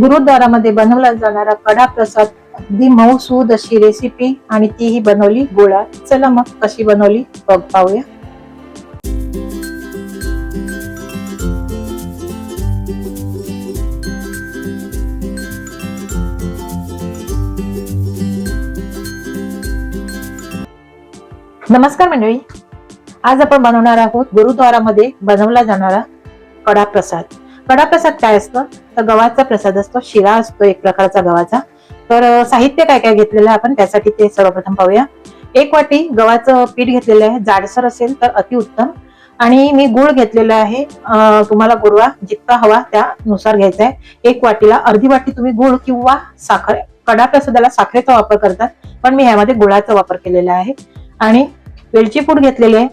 गुरुद्वारामध्ये बनवला जाणारा कडा प्रसाद अगदी मऊसूद अशी रेसिपी आणि तीही बनवली गुळात चला मग कशी बनवली बघ पाहूया. नमस्कार मंडळी. आज आपण बनवणार आहोत गुरुद्वारामध्ये बनवला जाणारा कडा प्रसाद कडा प्रसाद काय असतं? तर गव्हाचा प्रसाद असतो. शिरा असतो एक प्रकारचा गव्हाचा. तर साहित्य काय काय घेतलेलं आहे आपण? त्यासाठी ते सर्वप्रथम पाहूया. एक वाटी गव्हाचं पीठ घेतलेलं आहे. जाडसर असेल तर अतिउत्तम आणि मी गुळ घेतलेला आहे. तुम्हाला गुळवा जितका हवा त्यानुसार घ्यायचा आहे. एक वाटीला अर्धी वाटी तुम्ही गुळ किंवा साखर कडा प्रसादाला साखरेचा वापर करतात. पण मी ह्यामध्ये गुळाचा वापर केलेला आहे. आणि वेलची पूड घेतलेली आहे.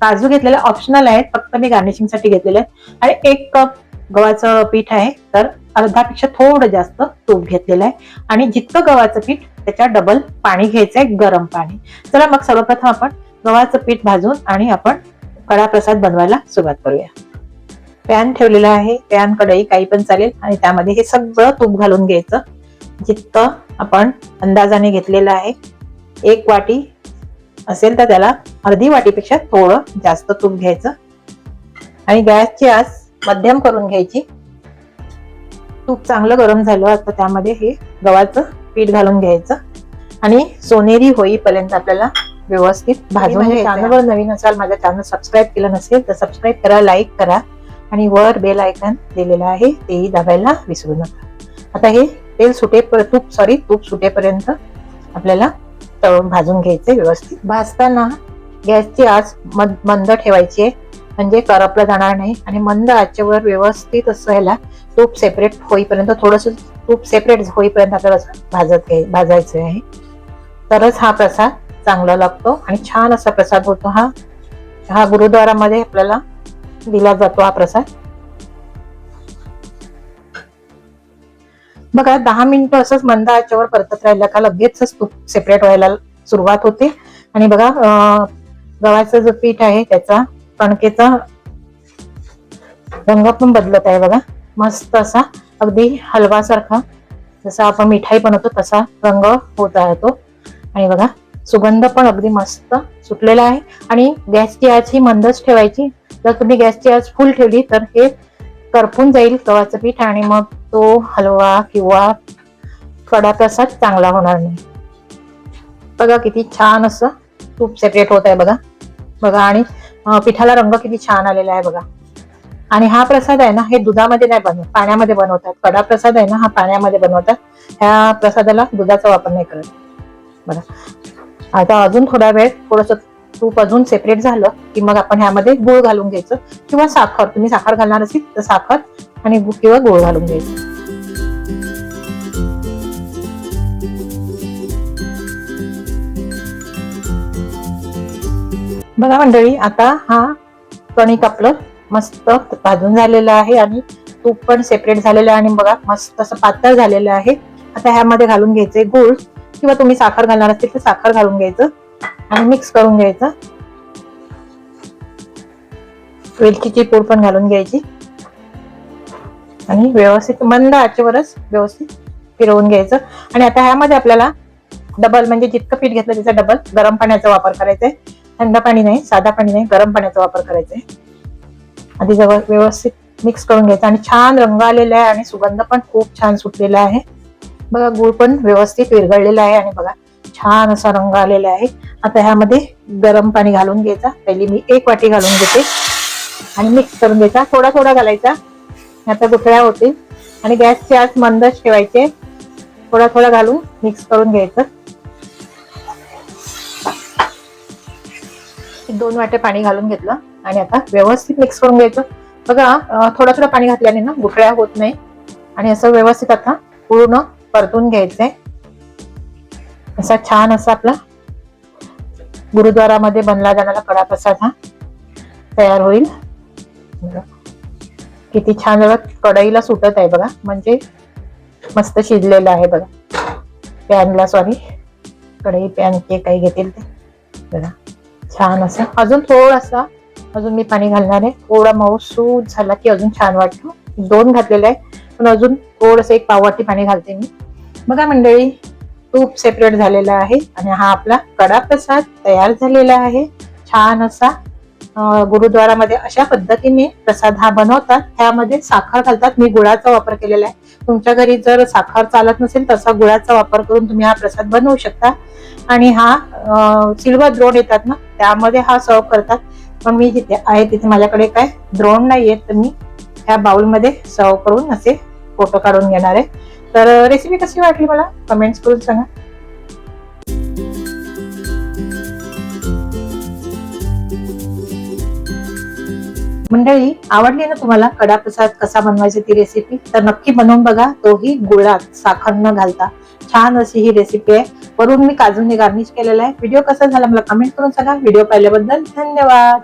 काजू घेतलेले ऑप्शनल आहेत. फक्त मी गार्निशिंगसाठी घेतलेले आहेत. आणि एक कप गव्हाचं पीठ आहे तर अर्धापेक्षा थोडं जास्त तूप घेतलेलं आहे. आणि जितकं गव्हाचं पीठ त्याच्या डबल पाणी घ्यायचं आहे गरम पाणी. चला मग सर्वप्रथम आपण गव्हाचं पीठ भाजून आणि आपण कडा प्रसाद बनवायला सुरुवात करूया. पॅन ठेवलेला आहे पॅन कढई काही पण चालेल आणि त्यामध्ये हे सगळं तूप घालून घ्यायचं. जितकं आपण अंदाजाने घेतलेलं आहे एक वाटी असेल तर त्याला अर्धी वाटीपेक्षा थोडं जास्त तूप घ्यायचं. आणि गॅसची आस मध्यम करून घ्यायची. तूप चांगलं गरम झालं आता त्यामध्ये हे गव्हाचं पीठ घालून घ्यायचं. आणि सोनेरी होईपर्यंत आपल्याला व्यवस्थित भाजून चॅनलवर नवीन असाल माझ्या चॅनल सबस्क्राईब केलं नसेल तर सबस्क्राईब करा लाईक करा आणि वर बेल आयकन दिलेलं आहे तेही दाबायला विसरू नका. आता हे तेल सुटे तूप सॉरी तूप सुटेपर्यंत आपल्याला तळून भाजून घ्यायचे व्यवस्थित. भाजताना गॅसची आच मं- मंद ठेवायची आहे. म्हणजे करपलं जाणार नाही. आणि मंद आचेवर व्यवस्थित असं ह्याला तूप सेपरेट होईपर्यंत थोडस तूप सेपरेट होईपर्यंत आपल्याला भाजत घ्याय भाजायचं आहे. तरच हा प्रसाद चांगला लागतो आणि छान असा प्रसाद होतो हा. हा गुरुद्वारामध्ये आपल्याला दिला जातो हा प्रसाद. बघा दहा मिनिटं असंच मंद आचेवर परतत राहिलं का लगेच तूप सेपरेट व्हायला सुरुवात होते. आणि बघा गव्हाचं जो पीठ आहे त्याचा कणकेचा रंग पण बदलत आहे बघा. मस्त असा अगदी हलवासारखा जसा आपण मिठाई बनवतो तसा रंग होत आहे तो. आणि बघा सुगंध पण अगदी मस्त सुटलेला आहे. आणि गॅसची आच ही मंदच ठेवायची. जर तुम्ही गॅसची आच फुल ठेवली तर हे करपून जाईल गव्हाचं पीठ आणि मग तो हलवा किंवा कडा प्रसाद चांगला होणार नाही. बघा किती छान असं तूप सेपरेट होत आहे बघा. बघा आणि पिठाला रंग किती छान आलेला आहे बघा. आणि हा प्रसाद आहे ना हे दुधामध्ये नाही बनवत पाण्यामध्ये बनवतात. कडा प्रसाद आहे ना हा पाण्यामध्ये बनवतात. ह्या प्रसादाला दुधाचा वापर नाही करत. बघा. आता अजून थोडा वेळ थोडस तूप अजून सेपरेट झालं की मग आपण ह्यामध्ये गुळ घालून घ्यायचं. किंवा साखर तुम्ही साखर घालणार असेल तर साखर आणि किंवा गुळ घालून घ्यायचं. बघा मंडळी आता हा कणिक आपलं मस्त भाजून झालेलं आहे आणि तूप पण सेपरेट झालेलं आहे आणि बघा मस्त असं पातळ झालेलं आहे. आता ह्यामध्ये घालून घ्यायचे गुळ किंवा तुम्ही साखर घालणार असतील तर साखर घालून घ्यायचं आणि मिक्स करून घ्यायचं. वेलचीची पूड पण घालून घ्यायची. आणि व्यवस्थित मंद आचेवरच व्यवस्थित फिरवून घ्यायचं. आणि आता ह्यामध्ये आपल्याला डबल म्हणजे जितकं पीठ घेतलं त्याचा डबल गरम पाण्याचा वापर करायचा आहे थंड पाणी नाही साधा पाणी नाही गरम पाण्याचा वापर करायचा आहे. आधी जवळ व्यवस्थित मिक्स करून घ्यायचं आणि छान रंग आलेला आहे आणि सुगंध पण खूप छान सुटलेला आहे. बघा गुळ पण व्यवस्थित विरघळलेला आहे आणि बघा छान असा रंग आलेला आहे. आता ह्यामध्ये गरम पाणी घालून घ्यायचा. पहिली मी एक वाटी घालून घेते. आणि मिक्स करून घ्यायचा. थोडा थोडा घालायचा. आता गुठळ्या होतील. आणि गॅसची आत मंदच ठेवायचे. थोडा थोडा घालून मिक्स करून घ्यायचं. दोन वाटे पाणी घालून घेतलं आणि आता व्यवस्थित मिक्स करून घ्यायचं. बघा थोडं थोडं पाणी घातल्याने ना गुठळ्या होत नाही. आणि असं व्यवस्थित आता पूर्ण परतून घ्यायचंय. असा छान असा आपला गुरुद्वारामध्ये बनला जाणारा कडा प्रसाद हा तयार होईल. किती छान जरा कढईला सुटत आहे बघा. म्हणजे मस्त शिजलेलं आहे बघा. पॅनला सॉरी कढई पॅन जे काही घेतील ते. बघा. छान असं. अजून थोडासा अजून मी पाणी घालणार आहे. थोडा मऊ सूत झाला की अजून छान वाटतो. दोन घातलेले आहे पण अजून थोडस एक पाववाटी पाणी घालते मी. बघा मंडळी तूप सेपरेट झालेला आहे आणि हा आपला कडा प्रसाद तयार झालेला आहे. छान असा गुरुद्वारामध्ये अशा पद्धतीने प्रसाद हा बनवतात. त्यामध्ये साखर घालतात. मी गुळाचा वापर केलेला आहे. तुमच्या घरी जर साखर चालत नसेल तसा गुळाचा वापर करून तुम्ही हा प्रसाद बनवू शकता. आणि हा सिल्वर द्रोण येतात ना त्यामध्ये हा सर्व करतात. पण मी जिथे आहे तिथे माझ्याकडे काय? द्रोण नाही येत तर मी ह्या बाउलमध्ये सर्व करून असे फोटो काढून घेणार आहे. तर रेसिपी कशी वाटली मला? कमेंट्स करून सांगा. मंडळी आवडली ना तुम्हाला कडा प्रसाद कसा बनवायची ती रेसिपी तर नक्की बनवून बघा तोही गुळात साखर न घालता. छान अशी ही रेसिपी आहे. वरून मी काजूने गार्निश केलेला आहे. व्हिडिओ कसा झाला मला कमेंट करून सांगा. व्हिडिओ पाहिल्याबद्दल धन्यवाद.